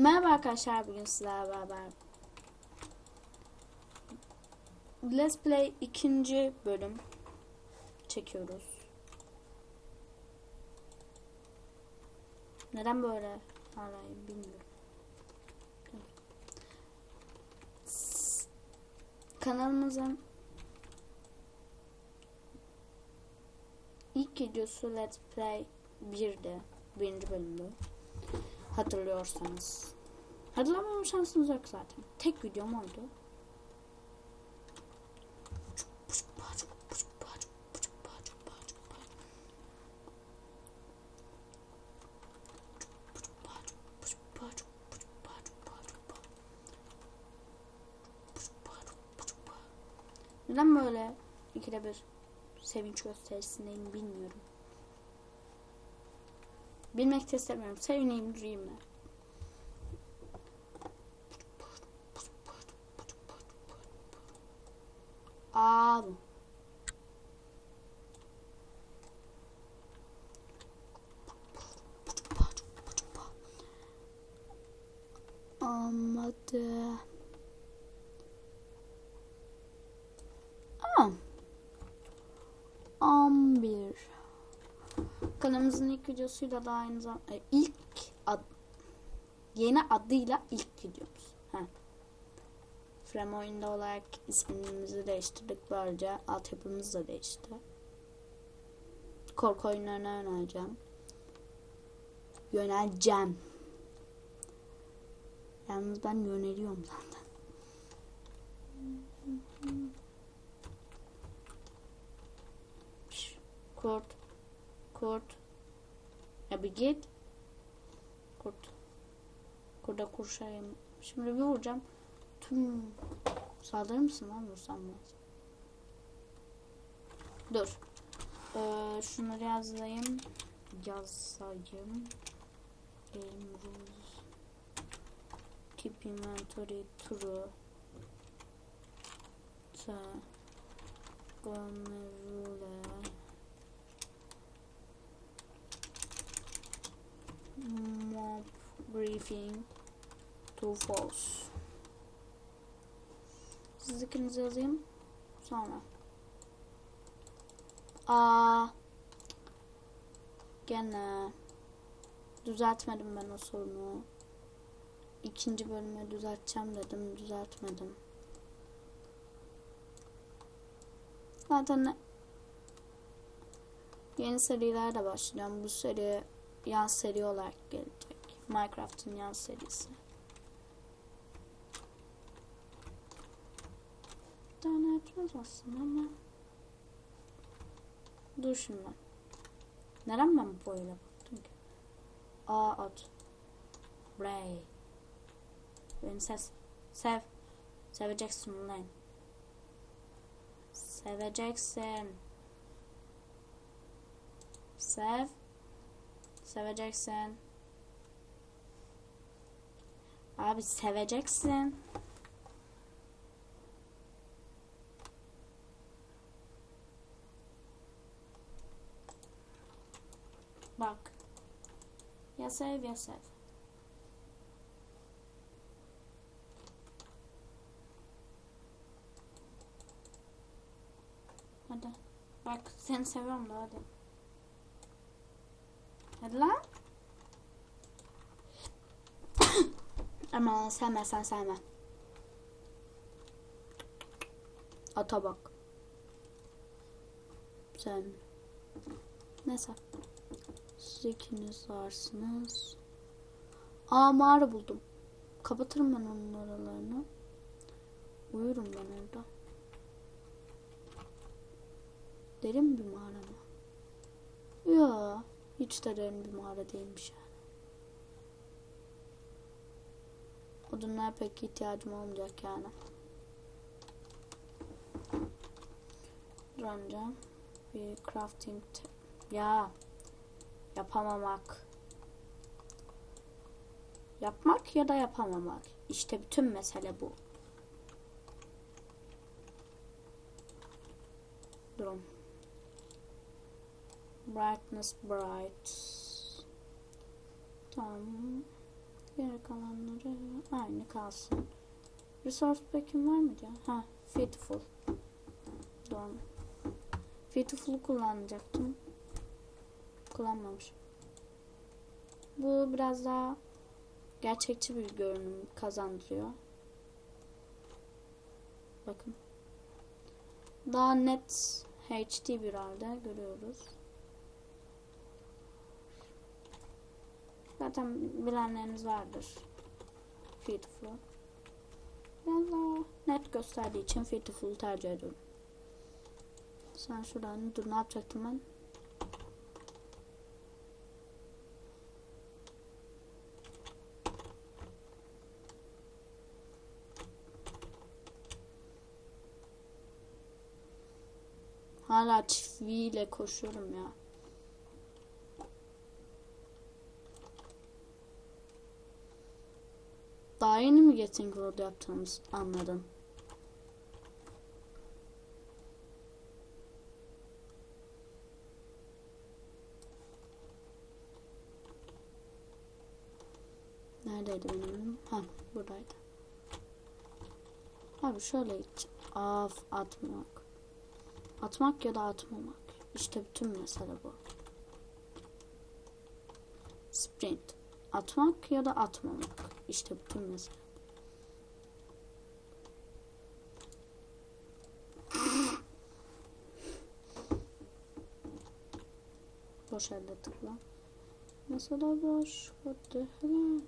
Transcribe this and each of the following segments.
Merhaba arkadaşlar bugün sizlerle beraber Let's Play ikinci bölüm çekiyoruz. Neden böyle hala bilmiyorum. Kanalımızın ilk videosu Let's Play 1'di. Birinci bölümdü hatırlıyorsanız. Hatırlamama şansınız yok zaten. Tek videom oydu. Neden böyle ikide bir sevinç gösterisindeyim bilmiyorum. Bilmek de istemiyorum. Sevineyim, durayım ben. Bu. Olmadı. Aa. 11. Kanalımızın ilk videosuyla da aynı zamanda e, ilk ad, yeni adıyla ilk videomuz. Heh. Frame oyunda olarak ismimizi değiştirdik. Böylece altyapımız da değişti. Korku oyunlarına yöneleceğim. Yöneleceğim. Yalnız ben yöneliyorum zaten. Kurt. Kurt. Ya bir git. Kurt. Kurda kurşayım. Şimdi bir vuracağım. Tüm saldırır mısın lan vursam mı? Dur. Ee, şunları yazayım. Yazayım. Game rules. Keep inventory true. Ta. Gome rule. Mob briefing. True false. Siz ikiniz yazayım. Sonra. Aa. Gene. Düzeltmedim ben o sorunu. İkinci bölüme düzelteceğim dedim. Düzeltmedim. Zaten yeni seriler de başlayacağım. Bu seri yan seri olarak gelecek. Minecraft'ın yan serisi. tane etmez aslında ama dur şimdi. Neden ben böyle baktım ki? A at. Ray. Beni ses sev seveceksin lan. Seveceksin. Sev seveceksin abi seveceksin Bak. Ya sev ya sev. Hadi. Bak seni seviyorum da hadi. Hadi lan. Ama sevme sen sevme. Ata bak. Sen. Neyse. Siz ikiniz varsınız. Aa mağara buldum. Kapatırım ben onun oralarını. Uyurum ben orada. Derin bir mağara mı? Hiç de derin bir mağara değilmiş yani. Odunlara pek ihtiyacım olmayacak yani. Dur önce bir crafting ya yapamamak. Yapmak ya da yapamamak. İşte bütün mesele bu. Brightness bright. Tamam. Yine kalanları aynı kalsın. Resource pack'im var mı diyor? Ha, Faithful. Doğru. Faithful'u kullanacaktım. Kullanmamışım. Bu biraz daha gerçekçi bir görünüm kazandırıyor. Bakın. Daha net HD bir halde görüyoruz. Zaten bilenleriniz vardır. Faithful. Ben daha net gösterdiği için Faithful'u tercih ediyorum. Sen şuradan dur ne yapacaktım ben? Hala çiftliğiyle koşuyorum ya. Daha yeni mi Getting Road yaptığımız anladın? Neredeydi benim önüm? Ha buradaydı. Abi şöyle gideceğim. Af atmak. Atmak ya da atmamak. İşte bütün mesele bu. Sprint. Atmak ya da atmamak. İşte bütün mesele. Boş elde tıkla. Mesela boş. What the hell?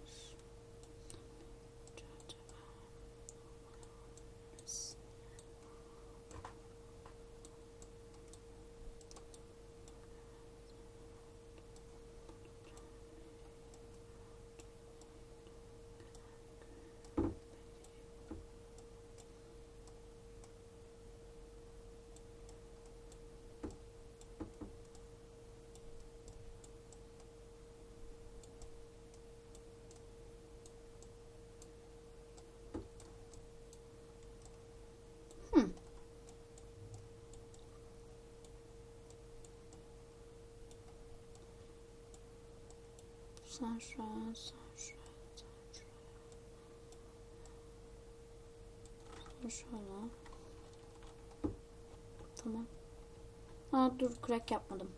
Sen şuraya, sen şuraya, sen şuraya. Sen şöyle. Tamam. Aa dur crack yapmadım.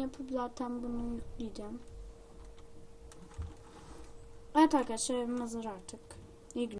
yapıp zaten bunu yükleyeceğim. Evet arkadaşlar evim hazır artık. İyi günler.